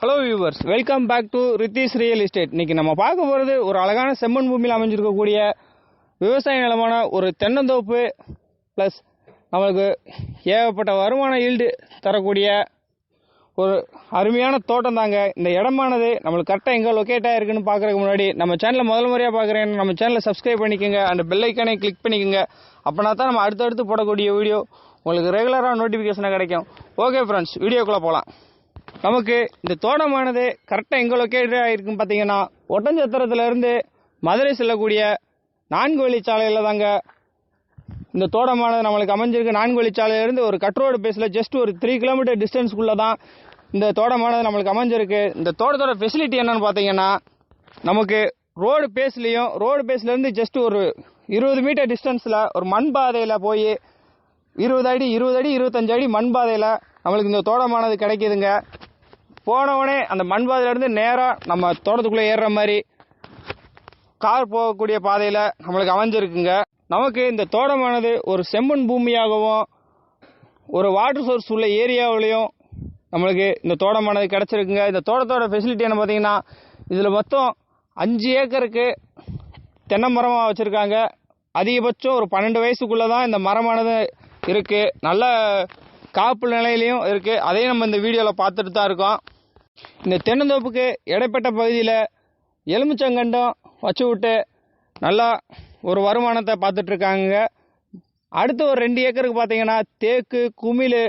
Hello viewers welcome back to Ritheesh real estate இன்றைக்கி நம்ம பார்க்க போகிறது ஒரு அழகான செம்மண் பூமியில் அமைஞ்சிருக்கக்கூடிய விவசாய நிலமான ஒரு தென்னந்தோப்பு ப்ளஸ் நம்மளுக்கு ஏகப்பட்ட வருமான ஈல்டு தரக்கூடிய ஒரு அருமையான தோட்டம் தாங்க. இந்த இடமானது நம்மளுக்கு கரெக்டாக எங்கே லொக்கேட் ஆகிருக்குன்னு பார்க்குறதுக்கு முன்னாடி நம்ம சேனலை முதல் முறையாக பார்க்குறேன். நம்ம சேனலை சப்ஸ்கிரைப் பண்ணிக்கோங்க. அந்த பெல்லைக்கானே கிளிக் பண்ணிக்கோங்க. அப்படின்னா தான் நம்ம அடுத்தடுத்து போடக்கூடிய வீடியோ உங்களுக்கு ரெகுலராக நோட்டிஃபிகேஷனாக கிடைக்கும். ஓகே ஃப்ரெண்ட்ஸ் வீடியோக்குள்ளே போகலாம் நமக்கு இந்த தோட்டமானது கரெக்டாக எங்கே லொக்கேட் ஆகிருக்குன்னு பார்த்தீங்கன்னா ஒட்டஞ்சத்திரத்துலேருந்து மதுரை செல்லக்கூடிய நான்கு வழிச்சாலையில் தாங்க இந்த தோட்டமானது நம்மளுக்கு அமைஞ்சிருக்கு. நான்கு வழிச்சாலையிலேருந்து ஒரு கட் ரோடு பேஸில் ஜஸ்ட் ஒரு த்ரீ கிலோமீட்டர் டிஸ்டன்ஸ்குள்ளே தான் இந்த தோட்டமானது நம்மளுக்கு அமைஞ்சிருக்கு. இந்த தோட்டத்தோட ஃபெசிலிட்டி என்னன்னு பார்த்தீங்கன்னா நமக்கு ரோடு பேஸ்லேயும் ரோடு பேஸ்லேருந்து ஜஸ்ட் ஒரு இருபது மீட்டர் டிஸ்டன்ஸில் ஒரு மண் பாதையில் போய் இருபது அடி இருபது அடி இருபத்தஞ்சு அடி மண் பாதையில் நம்மளுக்கு இந்த தோட்டமானது கிடைக்குதுங்க. போனவுடனே அந்த மண் பாதையிலேருந்து நேராக நம்ம தோட்டத்துக்குள்ளே ஏறுற மாதிரி கார் போகக்கூடிய பாதையில் நம்மளுக்கு அமைஞ்சிருக்குங்க. நமக்கு இந்த தோட்டமானது ஒரு செம்மண் பூமியாகவும் ஒரு வாட்டர் சோர்ஸ் உள்ள ஏரியாவிலையும் நம்மளுக்கு இந்த தோட்டமானது கிடச்சிருக்குங்க. இந்த தோட்டத்தோட ஃபெசிலிட்டி என்ன பார்த்தீங்கன்னா இதில் மொத்தம் அஞ்சு ஏக்கருக்கு தென்னை மரமாக வச்சுருக்காங்க. அதிகபட்சம் ஒரு பன்னெண்டு வயசுக்குள்ளே தான் இந்த மரமானது இருக்குது நல்ல காப்பு நிலையிலையும் இருக்குது அதையும் நம்ம இந்த வீடியோவில் பார்த்துட்டு தான் இருக்கோம். இந்த தென்னந்தோப்புக்கு இடைப்பட்ட பகுதியில் எலுமிச்சங்கண்டம் வச்சு விட்டு நல்லா ஒரு வருமானத்தை பார்த்துட்டு இருக்காங்க. அடுத்து ஒரு ரெண்டு ஏக்கருக்கு பார்த்தீங்கன்னா தேக்கு குமிழ்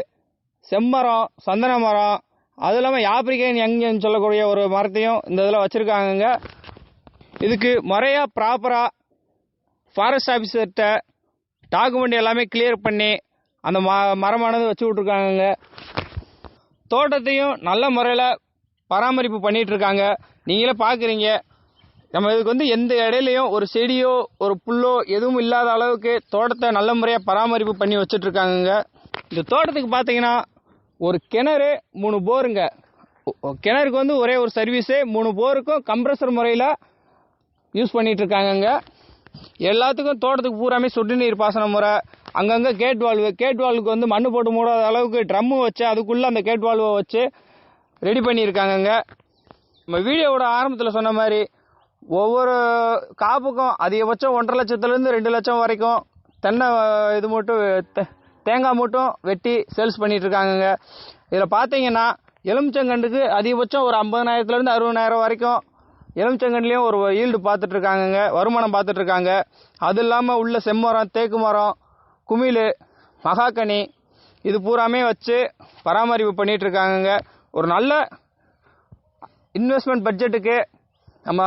செம்மரம் சந்தன மரம் அது இல்லாமல் யாப்ரிகன் யங்னு சொல்லக்கூடிய ஒரு மரத்தையும் இந்த இதில் வச்சுருக்காங்கங்க. இதுக்கு முறையாக ப்ராப்பராக ஃபாரஸ்ட் ஆஃபீஸர்கிட்ட டாக்குமெண்ட் எல்லாமே கிளியர் பண்ணி அந்த ம மரமானது வச்சு விட்ருக்காங்கங்க தோட்டத்தையும் நல்ல முறையில் பராமரிப்பு பண்ணிகிட்ருக்காங்க இருக்காங்க நீங்களே பார்க்குறீங்க நம்ம இதுக்கு வந்து எந்த இடையிலையும் ஒரு செடியோ ஒரு புல்லோ எதுவும் இல்லாத அளவுக்கு தோட்டத்தை நல்ல முறையாக பராமரிப்பு பண்ணி வச்சுட்ருக்காங்கங்க இந்த தோட்டத்துக்கு பார்த்தீங்கன்னா ஒரு கிணறு மூணு போருங்க. கிணறுக்கு வந்து ஒரே ஒரு சர்வீஸு மூணு போருக்கும் கம்ப்ரஸர் முறையில் யூஸ் பண்ணிகிட்ருக்காங்கங்க எல்லாத்துக்கும் தோட்டத்துக்கு பூராமே சொட்டு நீர் பாசன முறை. அங்கங்கே கேட் வால்வு கேட் வால்வுக்கு வந்து மண் போட்டு மூடாத அளவுக்கு ட்ரம்மு வச்சு அதுக்குள்ளே அந்த கேட் வால்வை வச்சு ரெடி பண்ணியிருக்காங்கங்க. நம்ம வீடியோவோட ஆரம்பத்தில் சொன்ன மாதிரி ஒவ்வொரு காப்புக்கும் அதிகபட்சம் ஒன்றரை லட்சத்துலேருந்து ரெண்டு லட்சம் வரைக்கும் தென்னை இது மட்டும் தே- தேங்காய் மட்டும் வெட்டி சேல்ஸ் பண்ணிகிட்ருக்காங்கங்க இதில் பார்த்தீங்கன்னா எலுமிச்சங்கண்டுக்கு அதிகபட்சம் ஒரு ஐம்பதனாயிரத்துலேருந்து அறுபதாயிரம் வரைக்கும் எலுமிச்சங்கண்டுலேயும் ஒரு ஈல்டு பார்த்துட்ருக்காங்கங்க வருமானம் பார்த்துட்ருக்காங்க அது இல்லாமல் உள்ள செம்மரம் தேக்கு மரம் குமிழ் மகாக்கனி இது பூராமே வச்சு பராமரிப்பு பண்ணிகிட்ருக்காங்கங்க ஒரு நல்ல இன்வெஸ்ட்மெண்ட் பட்ஜெட்டுக்கு நம்ம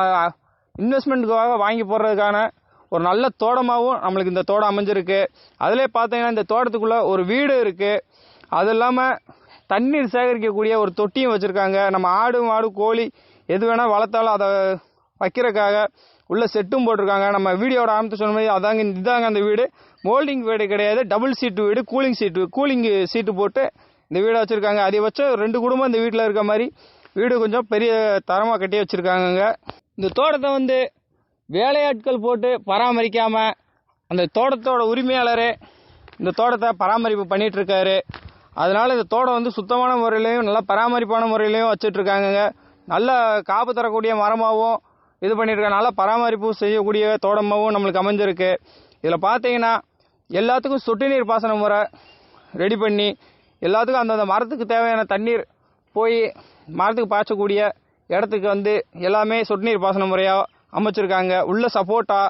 இன்வெஸ்ட்மெண்ட்டுக்காக வாங்கி போடுறதுக்கான ஒரு நல்ல தோட்டமாகவும் நம்மளுக்கு இந்த தோட்டம் அமைஞ்சிருக்கு. அதிலே பார்த்தீங்கன்னா இந்த தோட்டத்துக்குள்ளே ஒரு வீடு இருக்குது அது இல்லாமல் தண்ணீர் சேகரிக்கக்கூடிய ஒரு தொட்டியும் வச்சுருக்காங்க. நம்ம ஆடு மாடு கோழி எது வேணால் வளர்த்தாலும் அதை வைக்கிறதுக்காக உள்ளே செட்டும் போட்டிருக்காங்க. நம்ம வீடியோட ஆரம்பத்து சொன்ன மாதிரி அதாங்க இதாங்க அந்த வீடு. மோல்டிங் வீடு கிடையாது. டபுள் சீட்டு வீடு கூலிங் சீட்டு கூலிங் சீட்டு போட்டு இந்த வீடை வச்சுருக்காங்க. அதிகபட்சம் ரெண்டு குடும்பம் இந்த வீட்டில் இருக்க மாதிரி வீடு கொஞ்சம் பெரிய தரமாக கட்டி வச்சுருக்காங்கங்க. இந்த தோட்டத்தை வந்து வேலையாட்கள் போட்டு பராமரிக்காமல் அந்த தோட்டத்தோட உரிமையாளர் இந்த தோட்டத்தை பராமரிப்பு பண்ணிகிட்டு இருக்காரு அதனால் இந்த தோட்டம் வந்து சுத்தமான முறையிலையும் நல்லா பராமரிப்பான முறையிலையும் வச்சுட்ருக்காங்கங்க நல்ல காப்பு தரக்கூடிய மரமாகவும் இது பண்ணியிருக்கனால பராமரிப்பு செய்யக்கூடிய தோட்டமாகவும் நம்மளுக்கு அமைஞ்சிருக்கு. இதில் பார்த்தீங்கன்னா எல்லாத்துக்கும் சொட்டு நீர் பாசன முறை ரெடி பண்ணி எல்லாத்துக்கும் அந்தந்த மரத்துக்கு தேவையான தண்ணீர் போய் மரத்துக்கு பாய்ச்சக்கூடிய இடத்துக்கு வந்து எல்லாமே சொட்டு நீர் பாசன முறையாக அமைச்சிருக்காங்க. உள்ள சப்போட்டா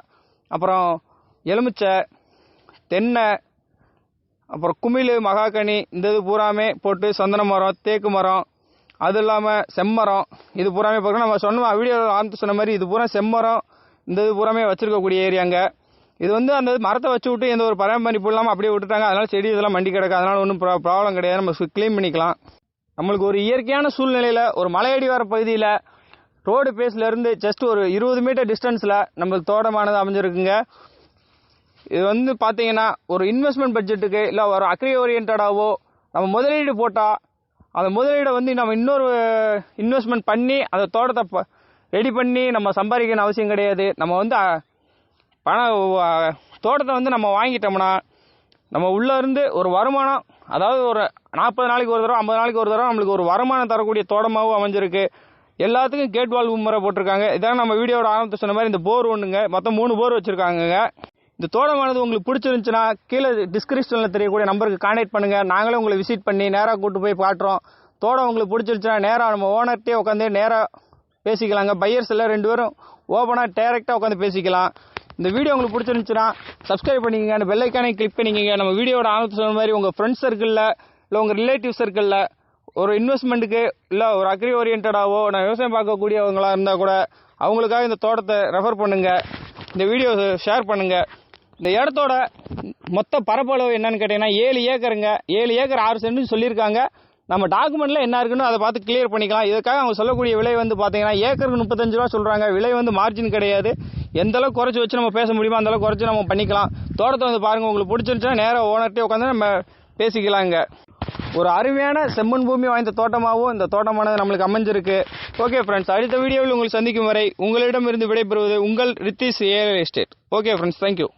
அப்புறம் எலுமிச்சை தென்னை அப்புறம் குமிழ் மகாகனி இந்த இது பூராமே போட்டு சந்தன மரம் தேக்கு மரம் அது இல்லாமல் செம்மரம். இது பூராமே பார்க்கணும். நம்ம சொன்ன வீடியோ ஆரம்பித்து சொன்ன மாதிரி இது பூரா செம்மரம். இந்த இது பூராமே வச்சுருக்கக்கூடிய ஏரியாங்க இது வந்து அந்த மரத்தை வச்சு விட்டு எந்த ஒரு பராமரிப்பு இல்லாமல் அப்படியே விட்டுட்டாங்க. அதனால் செடி இதெல்லாம் மண்டி கிடக்கு. அதனால் ஒன்றும் ப்ரா ப்ராப்ளம் கிடையாது. நம்ம க்ளீன் பண்ணிக்கலாம். நம்மளுக்கு ஒரு இயற்கையான சூழ்நிலையில் ஒரு மலையடி வர பகுதியில் ரோடு பேஸ்லேருந்து ஜஸ்ட் ஒரு இருபது மீட்டர் டிஸ்டன்ஸில் நம்மளுக்கு தோட்டமானது அமைஞ்சிருக்குங்க. இது வந்து பார்த்தீங்கன்னா ஒரு இன்வெஸ்ட்மெண்ட் பட்ஜெட்டுக்கு இல்லை ஒரு அக்ரி ஓரியன்டாவோ நம்ம முதலீடு போட்டால் அந்த முதலீடை வந்து நம்ம இன்னொரு இன்வெஸ்ட்மெண்ட் பண்ணி அந்த தோட்டத்தை ரெடி பண்ணி நம்ம சம்பாதிக்கணும் அவசியம் கிடையாது. நம்ம வந்து பணம் தோட்டத்தை வந்து நம்ம வாங்கிட்டோம்னா நம்ம உள்ளேருந்து ஒரு வருமானம் அதாவது ஒரு நாற்பது நாளைக்கு ஒரு தடவை ஐம்பது நாளைக்கு ஒரு தடவை நம்மளுக்கு ஒரு வருமானம் தரக்கூடிய தோட்டமாகவும் அமைஞ்சிருக்கு. எல்லாத்துக்கும் கேட் வால்வு முறை போட்டிருக்காங்க. இதான் நம்ம வீடியோட ஆரம்பத்தை சொன்ன மாதிரி இந்த போர் ஒன்றுங்க மொத்தம் மூணு போர் வச்சுருக்காங்கங்க. இந்த தோட்டமானது உங்களுக்கு பிடிச்சிருந்துச்சுன்னா கீழே டிஸ்கிரிப்ஷனில் தெரியக்கூடிய நம்பருக்கு கான்டாக்ட் பண்ணுங்கள் நாங்களே உங்களை விசிட் பண்ணி நேராக கூட்டு போய் காட்டுறோம். தோட்டம் உங்களுக்கு பிடிச்சிருச்சுன்னா நேராக நம்ம ஓனர்கிட்டே உட்காந்து நேராக பேசிக்கலாங்க. பையர்ஸ் எல்லாம் ரெண்டு பேரும் ஓப்பனாக டேரெக்டாக உட்காந்து பேசிக்கலாம். இந்த வீடியோ உங்களுக்கு பிடிச்சிருந்துச்சுன்னா சப்ஸ்கிரைப் பண்ணிக்கங்க. அந்த பெல்லைக்கானே கிளிக் பண்ணிக்கங்க. நம்ம வீடியோட ஆரம்பத்தில் சொன்ன மாதிரி உங்கள் ஃப்ரெண்ட்ஸ் சர்க்கிளில் இல்லை உங்கள் ரிலேட்டிவ் சர்க்கிளில் ஒரு இன்வெஸ்ட்மெண்ட்டுக்கு இல்லை ஒரு அக்ரி ஓரியன்டாவோ நான் விவசாயம் பார்க்கக்கூடியவங்களாக இருந்தால் கூட அவங்களுக்காக இந்த தோட்டத்தை ரெஃபர் பண்ணுங்கள் இந்த வீடியோ ஷேர் பண்ணுங்கள் இந்த இடத்தோட மொத்த பரப்பளவு என்னன்னு கேட்டீங்கன்னா ஏழு ஏக்கருங்க. ஏழு ஏக்கர் ஆறு சென்ட்னு சொல்லியிருக்காங்க. நம்ம டாக்குமெண்ட்ல என்ன இருக்குன்னு அதை பார்த்து கிளியர் பண்ணிக்கலாம். இதுக்காக அவங்க சொல்லக்கூடிய விலை வந்து பார்த்தீங்கன்னா ஏக்கருக்கு முப்பத்தஞ்சு ரூபா சொல்றாங்க. விலை வந்து மார்ஜின் கிடையாது. எந்த அளவுக்கு குறைச்சி வச்சு நம்ம பேச முடியுமோ அந்த அளவுக்கு குறைச்சி நம்ம பண்ணிக்கலாம். தோட்டத்தை வந்து பாருங்க உங்களுக்கு பிடிச்சிருந்துச்சுன்னா நேராக ஓனர்ட்டே உட்காந்து நம்ம பேசிக்கலாங்க ஒரு அருமையான செம்மண் பூமி வாய்ந்த தோட்டமாகவும் இந்த தோட்டமானது நம்மளுக்கு அமைஞ்சிருக்கு. ஓகே ஃப்ரெண்ட்ஸ் அடுத்த வீடியோவில் உங்களுக்கு சந்திக்கும் வரை உங்களிடமிருந்து விடைபெறுவது உங்கள் Ritheesh real estate. Okay friends thank you